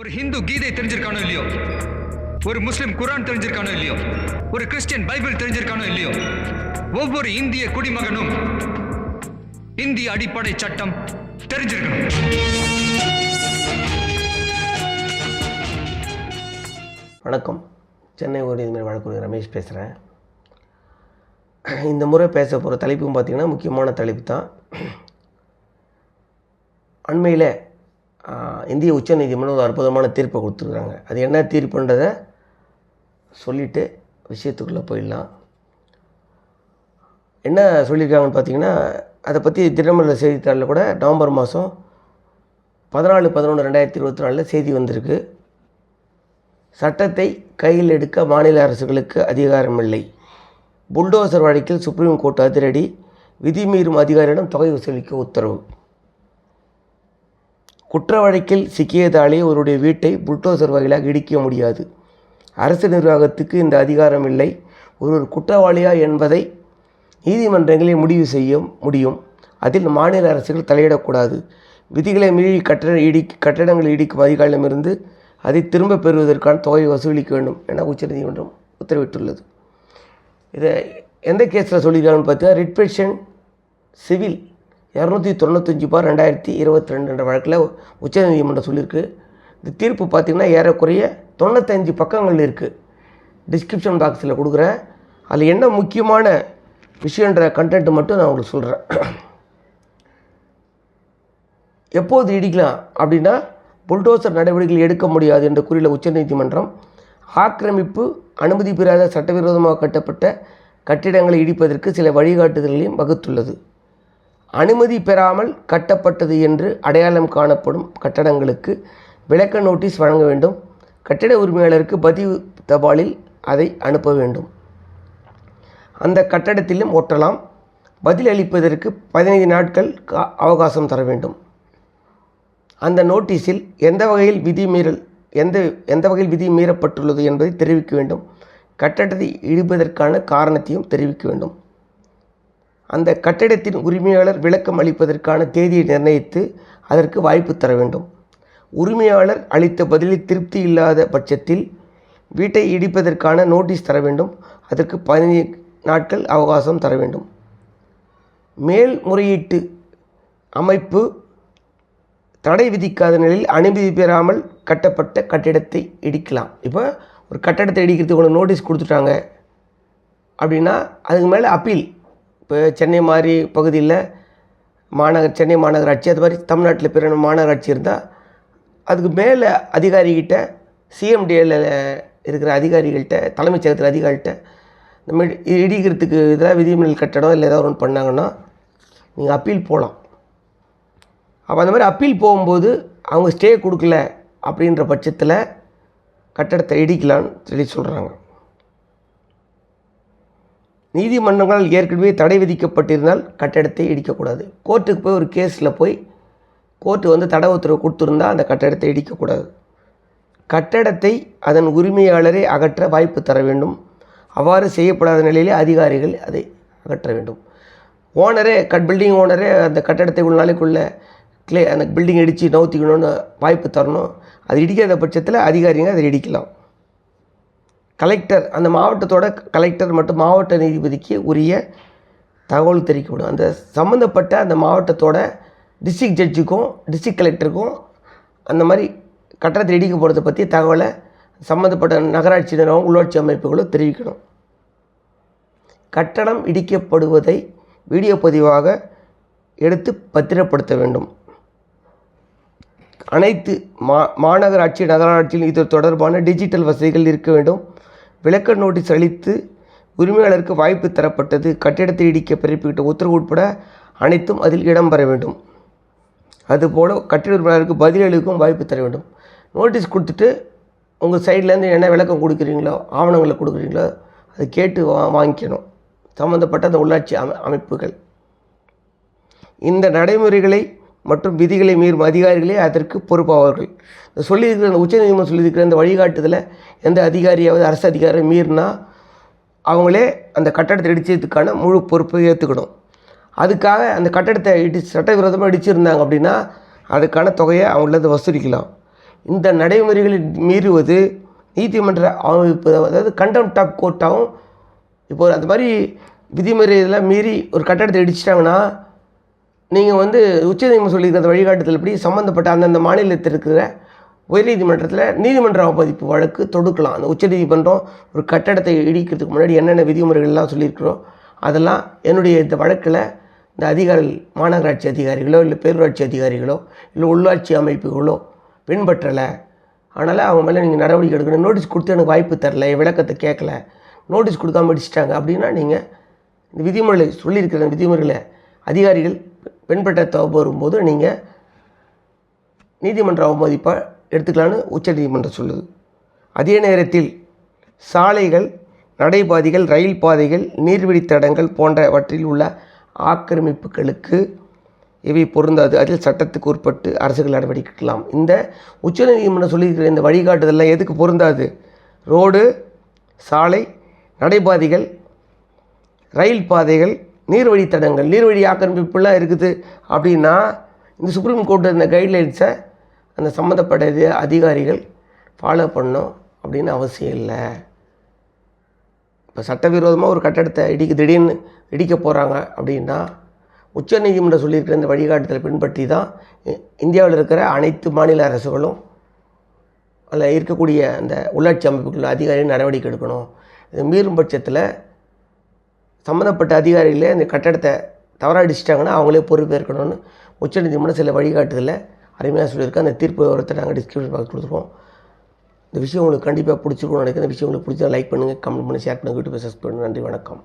ஒரு ஹிந்து கீதை தெரிஞ்சிருக்கானோ இல்லையோ? ஒரு முஸ்லிம் குரான் தெரிஞ்சிருக்கானோ இல்லையோ? ஒரு கிறிஸ்டியன் பைபிள் தெரிஞ்சிருக்கானோ இல்லையோ? ஒவ்வொரு இந்திய குடிமகனும் இந்திய அடிப்படை சட்டம் தெரிஞ்சிருக்கணும். வணக்கம். சென்னை உயர்நீதிமன்ற வழக்கறிஞர் ரமேஷ் பேசுகிறேன் இந்த முறை பேச போகிற தலைப்பும் பார்த்திங்கன்னா முக்கியமான தலைப்பு தான். அண்மையில் இந்திய இந்திய உச்சநீதிமன்றம் ஒரு அற்புதமான தீர்ப்பை கொடுத்துருக்குறாங்க. அது என்ன தீர்ப்புன்றதை சொல்லிவிட்டு விஷயத்துக்குள்ளே போயிடலாம். என்ன சொல்லியிருக்காங்கன்னு பார்த்தீங்கன்னா அதை பற்றி தினமலர் செய்தித்தாளில் கூட நவம்பர் மாதம் பதினாலு பதினொன்று ரெண்டாயிரத்தி இருபத்தி நாலில் செய்தி வந்திருக்கு. சட்டத்தை கையில் எடுக்க மாநில அரசுகளுக்கு அதிகாரமில்லை. புல்டோசர் வழக்கில் சுப்ரீம் கோர்ட் அதிரடி விதிமீறும் அதிகாரியிடம் தொகை வசூலிக்க உத்தரவு. குற்ற வழக்கில் சிக்கியதாலே ஒருடைய வீட்டை புல்டோசர் வகையிலாக இடிக்க முடியாது. அரசு நிர்வாகத்துக்கு இந்த அதிகாரம் இல்லை. ஒருவர் குற்றவாளியா என்பதை நீதிமன்றங்களே முடிவு செய்ய முடியும். அதில் மாநில அரசுகள் தலையிடக்கூடாது. விதிகளை மீறி கட்டட இடி கட்டடங்கள் இடிக்கும் அதிகாரிடமிருந்து அதை திரும்பப் பெறுவதற்கான தொகையை வசூலிக்க வேண்டும் என உச்சநீதிமன்றம் உத்தரவிட்டுள்ளது. இதை எந்த கேஸில் சொல்லியிருக்காங்கன்னு பார்த்தீங்கன்னா ரிட்பெஷன் சிவில் இரநூத்தி தொண்ணூத்தஞ்சு பார் ரெண்டாயிரத்தி இருபத்தி ரெண்டு என்ற வழக்கில் உச்சநீதிமன்றம் சொல்லியிருக்கு. இந்த தீர்ப்பு பார்த்திங்கன்னா ஏறக்குறைய தொண்ணூத்தஞ்சு பக்கங்கள் இருக்குது டிஸ்கிரிப்ஷன் பாக்ஸில் கொடுக்குறேன். அதில் என்ன முக்கியமான விஷயன்ற கண்டென்ட் மட்டும் நான் உங்களுக்கு சொல்கிறேன் எப்போது இடிக்கலாம் அப்படின்னா புல்டோசர் நடவடிக்கைகள் எடுக்க முடியாது என்ற கூறியுள்ள உச்சநீதிமன்றம் ஆக்கிரமிப்பு அனுமதி பெறாத சட்டவிரோதமாக கட்டப்பட்ட கட்டிடங்களை இடிப்பதற்கு சில வழிகாட்டுதல்களையும் வகுத்துள்ளது. அனுமதி பெறாமல் கட்டப்பட்டது என்று அடையாளம் காணப்படும் கட்டடங்களுக்கு விளக்க நோட்டீஸ் வழங்க வேண்டும். கட்டிட உரிமையாளருக்கு பதிவு தபாலில் அதை அனுப்ப வேண்டும். அந்த கட்டடத்திலும் ஒட்டலாம். பதில் அளிப்பதற்கு பதினைந்து நாட்கள் கா- அவகாசம் தர வேண்டும். அந்த நோட்டீஸில் எந்த வகையில் விதி மீறல் எந்த எந்த வகையில் விதி மீறப்பட்டுள்ளது என்பதை தெரிவிக்க வேண்டும். கட்டடத்தை இடிப்பதற்கான காரணத்தையும் தெரிவிக்க வேண்டும். அந்த கட்டிடத்தின் உரிமையாளர் விளக்கம் அளிப்பதற்கான தேதியை நிர்ணயித்து அதற்கு வாய்ப்பு தர வேண்டும். உரிமையாளர் அளித்த பதிலில் திருப்தி இல்லாத பட்சத்தில் வீட்டை இடிப்பதற்கான நோட்டீஸ் தர வேண்டும். அதற்கு பதினைந்து நாட்கள் அவகாசம் தர வேண்டும். மேல்முறையீட்டு அமைப்பு தடை விதிக்காத நிலையில் அனுமதி பெறாமல் கட்டப்பட்ட கட்டிடத்தை இடிக்கலாம். இப்போ ஒரு கட்டடத்தை இடிக்கிறதுக்கு உனக்கு நோட்டீஸ் கொடுத்துட்டாங்க அப்படின்னா அதுக்கு மேலே அப்பீல் இப்போ சென்னை மாதிரி பகுதியில் மாநகர் சென்னை மாநகராட்சி அது மாதிரி தமிழ்நாட்டில் பிற மாநகராட்சி இருந்தால் அதுக்கு மேலே அதிகாரிகிட்ட சிஎம்டிஏல இருக்கிற அதிகாரிகள்கிட்ட தலைமைச் செயலத்தில் அதிகாரிகிட்ட இந்த மாதிரி இடிக்கிறதுக்கு இதெல்லாம் விதிமீறல் கட்டடம் இல்லை ஏதாவது ஒன்று பண்ணாங்கன்னா நீங்கள் அப்பீல் போகலாம் அப்போ அந்த மாதிரி அப்பீல் போகும்போது அவங்க ஸ்டே கொடுக்கல அப்படின்ற பட்சத்தில் கட்டடத்தை இடிக்கலான்னு சொல்லி சொல்கிறாங்க நீதிமன்றங்களால் ஏற்கனவே தடை விதிக்கப்பட்டிருந்தால் கட்டடத்தை இடிக்கக்கூடாது. கோர்ட்டுக்கு போய் ஒரு கேஸில் போய் கோர்ட்டு வந்து தடை உத்தரவு கொடுத்துருந்தா அந்த கட்டடத்தை இடிக்கக்கூடாது. கட்டடத்தை அதன் உரிமையாளரை அகற்ற வாய்ப்பு தர வேண்டும். அவ்வாறு செய்யப்படாத நிலையிலே அதிகாரிகள் அதை அகற்ற வேண்டும். ஓனரே கட் பில்டிங் ஓனரே அந்த கட்டடத்தை உள்ள நாளைக்குள்ளே கிளே அந்த பில்டிங் இடித்து நவுத்திக்கணும்னு வாய்ப்பு தரணும். அது இடிக்காத பட்சத்தில் அதிகாரிங்க அதை இடிக்கலாம். கலெக்டர் அந்த மாவட்டத்தோட கலெக்டர் மற்றும் மாவட்ட நீதிபதிக்கு உரிய தகவல் தெரிவிக்கப்படும் அந்த சம்மந்தப்பட்ட அந்த மாவட்டத்தோட டிஸ்ட்ரிக்ட் ஜட்ஜுக்கும் டிஸ்ட்ரிக்ட் கலெக்டருக்கும் அந்த மாதிரி கட்டணத்தில் இடிக்க போகிறத பற்றி தகவலை சம்மந்தப்பட்ட நகராட்சியினரும் உள்ளாட்சி அமைப்புகளும் தெரிவிக்கணும். கட்டணம் இடிக்கப்படுவதை வீடியோ பதிவாக எடுத்து பத்திரப்படுத்த வேண்டும். அனைத்து மா மாநகராட்சி நகராட்சியில் இது தொடர்பான டிஜிட்டல் வசதிகள் இருக்க வேண்டும். விளக்க நோட்டீஸ் அளித்து உரிமையாளருக்கு வாய்ப்பு தரப்பட்டது. கட்டிடத்தை இடிக்க பிறப்பிக்கிட்ட உத்தரவு உட்பட அனைத்தும் அதில் இடம்பெற வேண்டும். அதுபோல் கட்டிட உரிமையாளருக்கு பதிலளிக்கும் வாய்ப்பு தர வேண்டும். நோட்டீஸ் கொடுத்துட்டு உங்கள் சைட்லேருந்து என்ன விளக்கம் கொடுக்குறீங்களோ ஆவணங்களை கொடுக்குறீங்களோ அதை கேட்டு வா வாங்கிக்கணும். சம்மந்தப்பட்ட அந்த உள்ளாட்சி அமை அமைப்புகள். இந்த நடைமுறைகளை மற்றும் விதிகளை மீறும் அதிகாரிகளே அதற்கு பொறுப்பாவார்கள். இந்த சொல்லியிருக்கிற அந்த உச்சநீதிமன்றம் சொல்லியிருக்கிற இந்த வழிகாட்டுதலை எந்த அதிகாரியாவது அரசு அதிகாரி மீறினா அவங்களே அந்த கட்டடத்தை இடித்ததுக்கான முழு பொறுப்பை ஏற்றுக்கணும் அதுக்காக அந்த கட்டடத்தை இடி சட்டவிரோதமாக இடிச்சிருந்தாங்க அப்படின்னா அதுக்கான தொகையை அவங்களது வசூலிக்கலாம். இந்த நடைமுறைகளை மீறுவது நீதிமன்ற அமைப்பு அதாவது கண்டெம்ட் ஆஃப் கோர்ட்டாகவும் இப்போ அந்த மாதிரி விதிமுறை இதெல்லாம் மீறி ஒரு கட்டடத்தை இடிச்சிட்டாங்கன்னா நீங்கள் வந்து உச்சநீதிமன்றம் சொல்லியிருக்கிற அந்த வழிகாட்டுதல் படி சம்மந்தப்பட்ட அந்தந்த மாநிலத்தில் இருக்கிற உயர்நீதிமன்றத்தில் நீதிமன்ற அவமதிப்பு வழக்கு தொடுக்கலாம். அந்த உச்சநீதிமன்றம் ஒரு கட்டடத்தை இடிக்கிறதுக்கு முன்னாடி என்னென்ன விதிமுறைகள்லாம் சொல்லியிருக்கிறோம் அதெல்லாம் என்னுடைய இந்த வழக்கில் இந்த அதிகாரிகள் மாநகராட்சி அதிகாரிகளோ இல்லை பேரூராட்சி அதிகாரிகளோ இல்லை உள்ளாட்சி அமைப்புகளோ பின்பற்றலை. அதனால் அவங்க மேலே நீங்கள் நடவடிக்கை எடுக்கணும். நோட்டீஸ் கொடுத்து எனக்கு வாய்ப்பு தரல என் விளக்கத்தை கேட்கல நோட்டீஸ் கொடுக்காம அடிச்சிட்டாங்க அப்படின்னா நீங்கள் இந்த விதிமுறைகளை சொல்லியிருக்கிற விதிமுறைகளை அதிகாரிகள் பின்பற்ற வரும்போது நீங்கள் நீதிமன்ற அவமதிப்பை எடுத்துக்கலான்னு உச்சநீதிமன்றம் சொல்லுது. அதே நேரத்தில் சாலைகள் நடைபாதைகள் ரயில் பாதைகள் நீர்வழித்தடங்கள் போன்றவற்றில் உள்ள ஆக்கிரமிப்புகளுக்கு இவை பொருந்தாது. அதில் சட்டத்துக்கு உட்பட்டு அரசுகள் நடவடிக்கை எடுக்கலாம். இந்த உச்சநீதிமன்றம் சொல்லியிருக்கிற இந்த வழிகாட்டுதல்லாம் எதுக்கு பொருந்தாது? ரோடு சாலை நடைபாதைகள் ரயில் பாதைகள் நீர்வழி தடங்கள் நீர்வழி ஆக்கிரமிப்புலாம் இருக்குது. அப்படின்னா இந்த சுப்ரீம் கோர்ட்டு இந்த கைட்லைன்ஸை அந்த சம்மந்தப்பட்ட அதிகாரிகள் ஃபாலோ பண்ணணும் அப்படின்னு அவசியம் இல்லை. இப்போ சட்டவிரோதமாக ஒரு கட்டடத்தை இடிக்க திடீர்னு இடிக்க போகிறாங்க அப்படின்னா உச்சநீதிமன்றம் சொல்லியிருக்கிற இந்த வழிகாட்டுதலை பின்பற்றி தான் இந்தியாவில் இருக்கிற அனைத்து மாநில அரசுகளும் அதில் இருக்கக்கூடிய அந்த உள்ளாட்சி அமைப்புகள் அதிகாரிகள் நடவடிக்கை எடுக்கணும். இது மீறும் பட்சத்தில் சம்மந்தப்பட்ட அதிகாரிகளே அந்த கட்டடத்தை தவறாக அடிச்சிட்டாங்கன்னா அவங்களே பொறுப்பேற்கணும்னு உச்சநீதிமன்றம் சில வழிகாட்டுதலில் அருமையாக சொல்லியிருக்கு. அந்த தீர்ப்பு விவரத்தை நாங்கள் டிஸ்கிரிப்ஷன் பாக்ஸ் கொடுத்துருவோம். இந்த விஷயம் உங்களுக்கு கண்டிப்பாக பிடிச்சிருக்கும்னு நினைக்கிறேன். இந்த விஷயம் உங்களுக்கு பிடிச்சா லைக் பண்ணுங்கள் கமெண்ட் பண்ணி ஷேர் பண்ணுங்கள் யூடியூப் சப்ஸ்கிரைப் பண்ணுங்கள் நன்றி வணக்கம்.